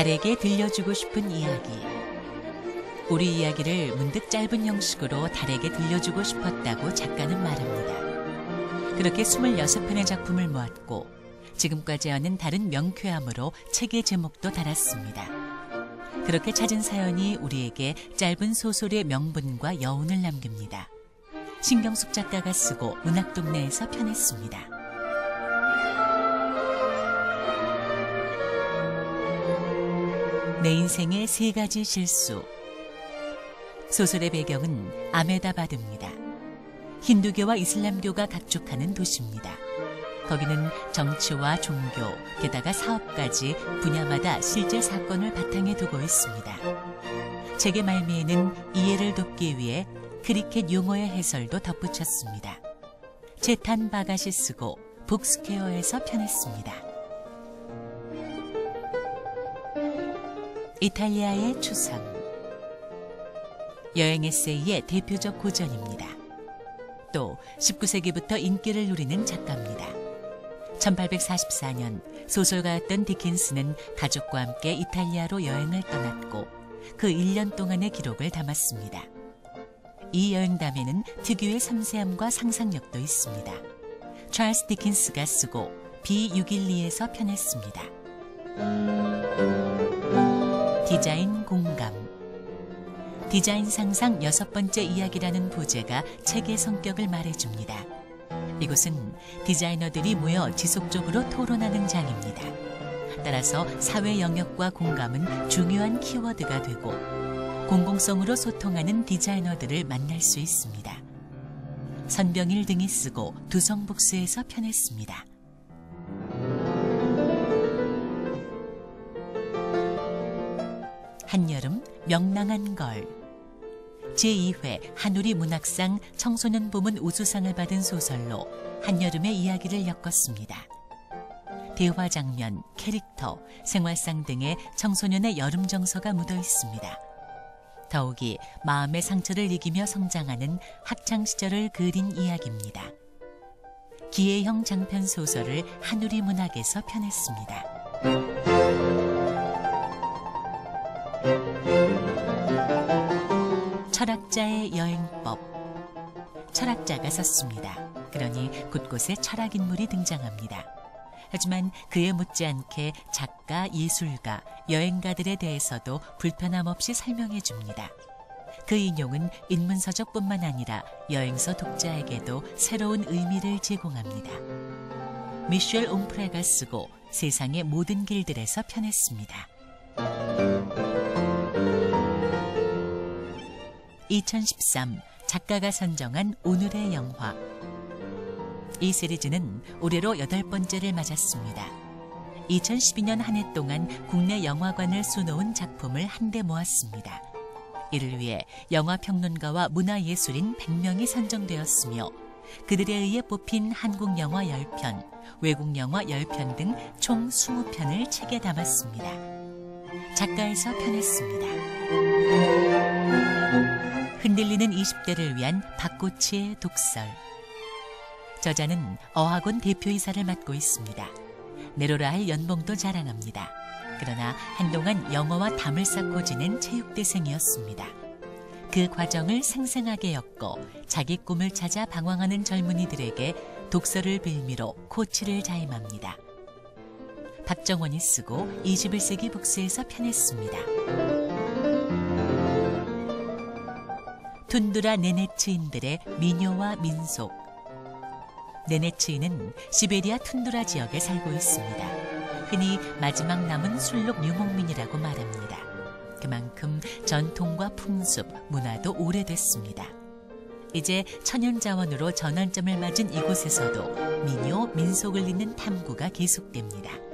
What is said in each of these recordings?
달에게 들려주고 싶은 이야기. 우리 이야기를 문득 짧은 형식으로 달에게 들려주고 싶었다고 작가는 말합니다. 그렇게 26편의 작품을 모았고 지금까지 하는 다른 명쾌함으로 책의 제목도 달았습니다. 그렇게 찾은 사연이 우리에게 짧은 소설의 명분과 여운을 남깁니다. 신경숙 작가가 쓰고 문학동네에서 편했습니다. 내 인생의 세 가지 실수. 소설의 배경은 아메다바드입니다. 힌두교와 이슬람교가 각족하는 도시입니다. 거기는 정치와 종교, 게다가 사업까지 분야마다 실제 사건을 바탕에 두고 있습니다. 책의 말미에는 이해를 돕기 위해 크리켓 용어의 해설도 덧붙였습니다. 제탄 바가시 쓰고 북스퀘어에서 편했습니다. 이탈리아의 추상 여행 에세이의 대표적 고전입니다. 또 19세기부터 인기를 누리는 작가입니다. 1844년 소설가였던 디킨스는 가족과 함께 이탈리아로 여행을 떠났고 그 1년 동안의 기록을 담았습니다. 이 여행담에는 특유의 섬세함과 상상력도 있습니다. 찰스 디킨스가 쓰고 B612에서 편했습니다. 디자인 공감 디자인 상상 여섯 번째 이야기라는 부제가 책의 성격을 말해줍니다. 이곳은 디자이너들이 모여 지속적으로 토론하는 장입니다. 따라서 사회 영역과 공감은 중요한 키워드가 되고 공공성으로 소통하는 디자이너들을 만날 수 있습니다. 선병일 등이 쓰고 두성북스에서 편했습니다. 한여름 명랑한 걸 제2회 한우리 문학상 청소년 부문 우수상을 받은 소설로 한여름의 이야기를 엮었습니다. 대화 장면, 캐릭터, 생활상 등의 청소년의 여름 정서가 묻어 있습니다. 더욱이 마음의 상처를 이기며 성장하는 학창 시절을 그린 이야기입니다. 기회형 장편 소설을 한우리 문학에서 펴냈습니다. 철학자의 여행법. 철학자가 썼습니다. 그러니 곳곳에 철학 인물이 등장합니다. 하지만 그에 못지않게 작가, 예술가, 여행가들에 대해서도 불편함 없이 설명해 줍니다. 그 인용은 인문서적뿐만 아니라 여행서 독자에게도 새로운 의미를 제공합니다. 미셸 옹프레가 쓰고 세상의 모든 길들에서 편했습니다. 2013 작가가 선정한 오늘의 영화. 이 시리즈는 올해로 여덟 번째를 맞았습니다. 2012년 한 해 동안 국내 영화관을 수놓은 작품을 한데 모았습니다. 이를 위해 영화평론가와 문화예술인 100명이 선정되었으며 그들에 의해 뽑힌 한국 영화 10편, 외국 영화 10편 등 총 20편을 책에 담았습니다. 작가에서 편했습니다. 흔들리는 20대를 위한 박고치의 독설. 저자는 어학원 대표이사를 맡고 있습니다. 내로라 할 연봉도 자랑합니다. 그러나 한동안 영어와 담을 쌓고 지낸 체육대생이었습니다. 그 과정을 생생하게 엮고 자기 꿈을 찾아 방황하는 젊은이들에게 독서를 빌미로 코치를 자임합니다. 박정원이 쓰고 21세기 북스에서 편했습니다. 툰드라 네네츠인들의 민요와 민속. 네네츠인은 시베리아 툰드라 지역에 살고 있습니다. 흔히 마지막 남은 술록 유목민이라고 말합니다. 그만큼 전통과 풍습, 문화도 오래됐습니다. 이제 천연자원으로 전환점을 맞은 이곳에서도 민요, 민속을 잇는 탐구가 계속됩니다.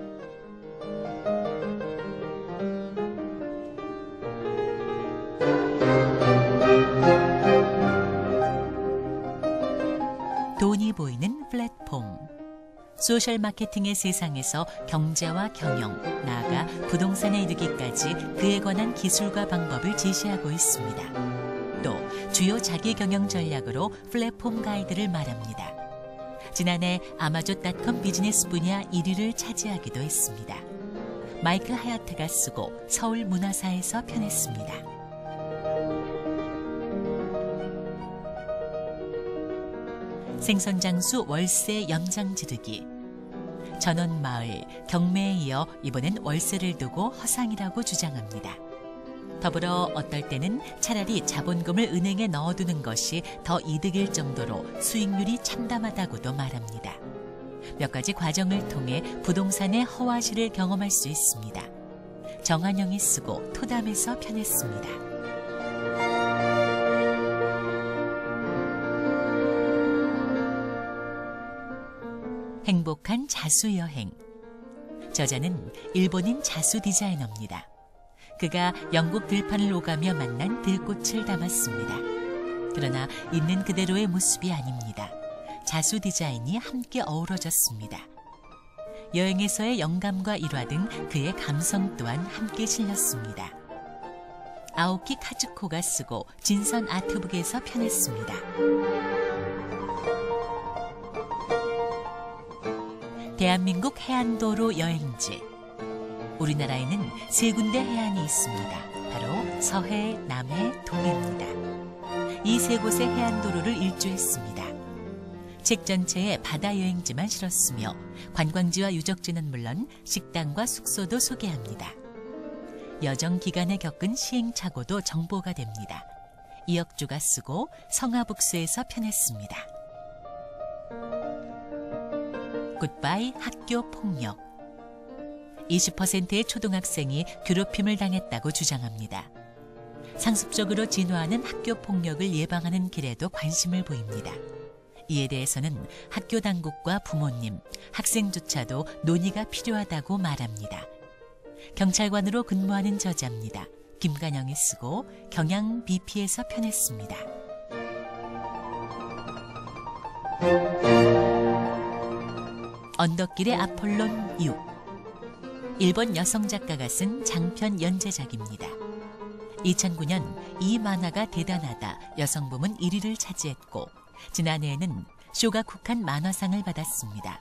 보이는 플랫폼. 소셜 마케팅의 세상에서 경제와 경영, 나아가 부동산에 이르기까지 그에 관한 기술과 방법을 제시하고 있습니다. 또 주요 자기 경영 전략으로 플랫폼 가이드를 말합니다. 지난해 아마존닷컴 비즈니스 분야 1위를 차지하기도 했습니다. 마이크 하야트가 쓰고 서울 문화사에서 편했습니다. 생선장수 월세 염장지르기 전원마을 경매에 이어 이번엔 월세를 두고 허상이라고 주장합니다. 더불어 어떨 때는 차라리 자본금을 은행에 넣어두는 것이 더 이득일 정도로 수익률이 참담하다고도 말합니다. 몇 가지 과정을 통해 부동산의 허와시를 경험할 수 있습니다. 정한영이 쓰고 토담에서 편했습니다. 행복한 자수 여행. 저자는 일본인 자수 디자이너입니다. 그가 영국 들판을 오가며 만난 들꽃을 담았습니다. 그러나 있는 그대로의 모습이 아닙니다. 자수 디자인이 함께 어우러졌습니다. 여행에서의 영감과 일화 등 그의 감성 또한 함께 실렸습니다. 아오키 카즈코가 쓰고 진선 아트북에서 편했습니다. 대한민국 해안도로 여행지 우리나라에는 세 군데 해안이 있습니다. 바로 서해, 남해, 동해입니다. 이 세 곳의 해안도로를 일주했습니다. 책 전체에 바다 여행지만 실었으며 관광지와 유적지는 물론 식당과 숙소도 소개합니다. 여정 기간에 겪은 시행착오도 정보가 됩니다. 이혁주가 쓰고 성화북수에서 편했습니다. 굿바이 학교 폭력 20%의 초등학생이 괴롭힘을 당했다고 주장합니다. 상습적으로 진화하는 학교 폭력을 예방하는 길에도 관심을 보입니다. 이에 대해서는 학교 당국과 부모님, 학생조차도 논의가 필요하다고 말합니다. 경찰관으로 근무하는 저자입니다. 김간영이 쓰고 경양 BP에서 편했습니다. 언덕길의 아폴론 6 일본 여성 작가가 쓴 장편 연재작입니다. 2009년 이 만화가 대단하다 여성 부문 1위를 차지했고 지난해에는 쇼가쿠칸 만화상을 받았습니다.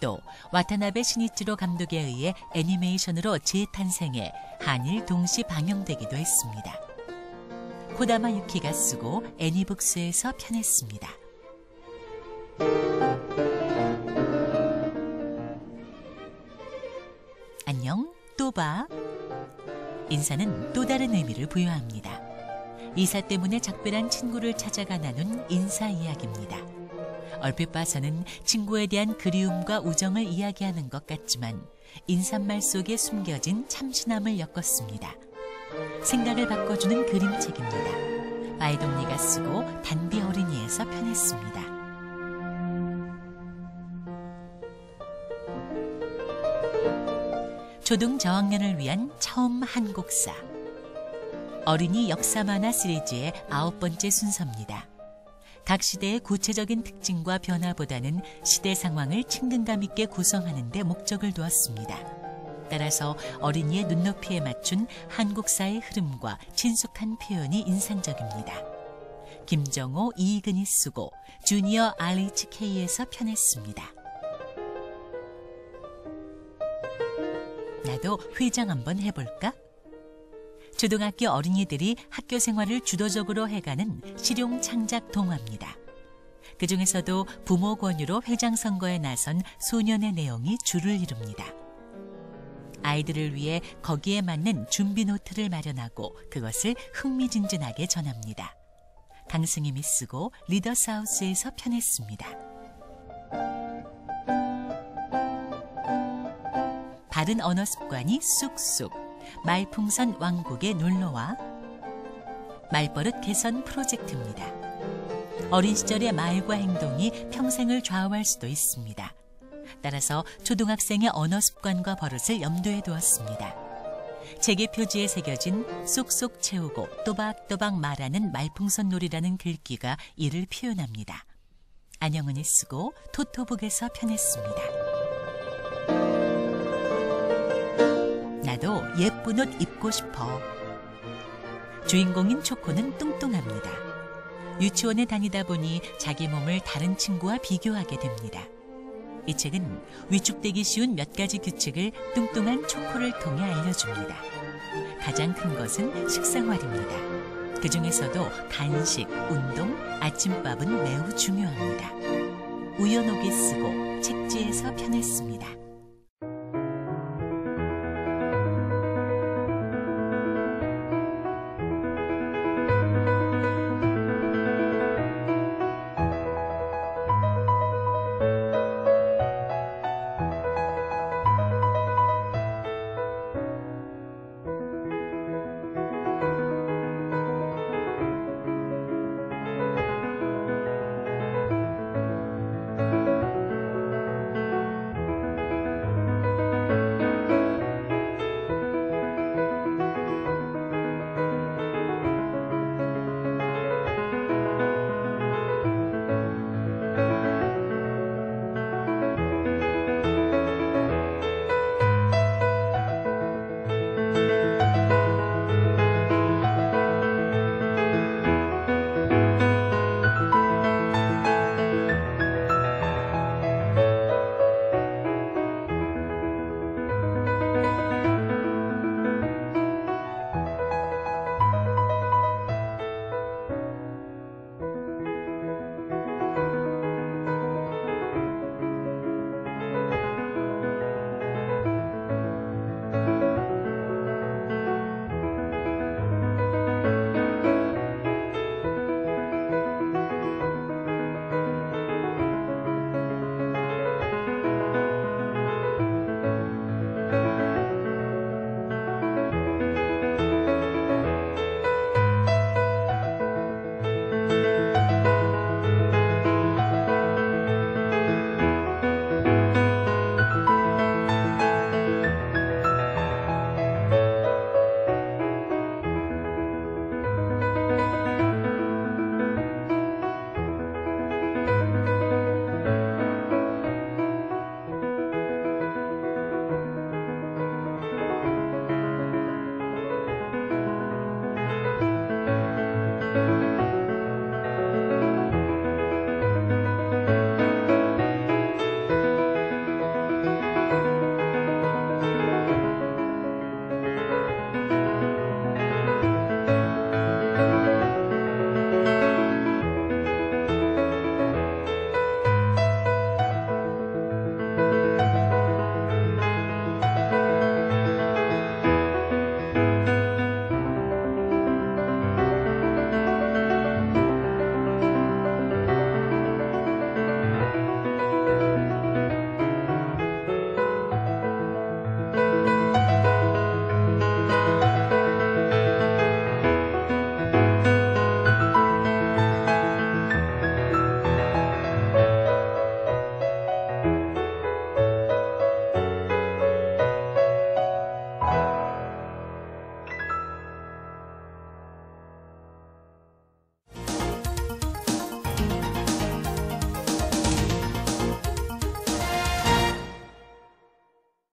또 와타나베 신이치로 감독에 의해 애니메이션으로 재탄생해 한일 동시 방영되기도 했습니다. 코다마 유키가 쓰고 애니북스에서 편했습니다. 봐. 인사는 또 다른 의미를 부여합니다. 이사 때문에 작별한 친구를 찾아가 나눈 인사 이야기입니다. 얼핏 봐서는 친구에 대한 그리움과 우정을 이야기하는 것 같지만 인사말 속에 숨겨진 참신함을 엮었습니다. 생각을 바꿔주는 그림책입니다. 마이동리가 쓰고 단비 어린이에서 편했습니다. 초등 저학년을 위한 처음 한국사 어린이 역사 만화 시리즈의 아홉 번째 순서입니다. 각 시대의 구체적인 특징과 변화보다는 시대 상황을 친근감 있게 구성하는 데 목적을 두었습니다. 따라서 어린이의 눈높이에 맞춘 한국사의 흐름과 친숙한 표현이 인상적입니다. 김정호, 이근이 쓰고 주니어 RHK에서 편했습니다. 나도 회장 한번 해볼까? 초등학교 어린이들이 학교 생활을 주도적으로 해가는 실용 창작 동화입니다. 그 중에서도 부모 권유로 회장 선거에 나선 소년의 내용이 줄을 이룹니다. 아이들을 위해 거기에 맞는 준비 노트를 마련하고 그것을 흥미진진하게 전합니다. 강승임이 쓰고 리더스하우스에서 편했습니다. 바른 언어 습관이 쑥쑥 말풍선 왕국의 놀러와 말버릇 개선 프로젝트입니다. 어린 시절의 말과 행동이 평생을 좌우할 수도 있습니다. 따라서 초등학생의 언어 습관과 버릇을 염두에 두었습니다. 책의 표지에 새겨진 쏙쏙 채우고 또박또박 말하는 말풍선 놀이라는 글귀가 이를 표현합니다. 안영은이 쓰고 토토북에서 편했습니다. 나도 예쁜 옷 입고 싶어. 주인공인 초코는 뚱뚱합니다. 유치원에 다니다 보니 자기 몸을 다른 친구와 비교하게 됩니다. 이 책은 위축되기 쉬운 몇 가지 규칙을 뚱뚱한 초코를 통해 알려줍니다. 가장 큰 것은 식생활입니다. 그 중에서도 간식, 운동, 아침밥은 매우 중요합니다. 우연옥이 쓰고 책지에서 편했습니다.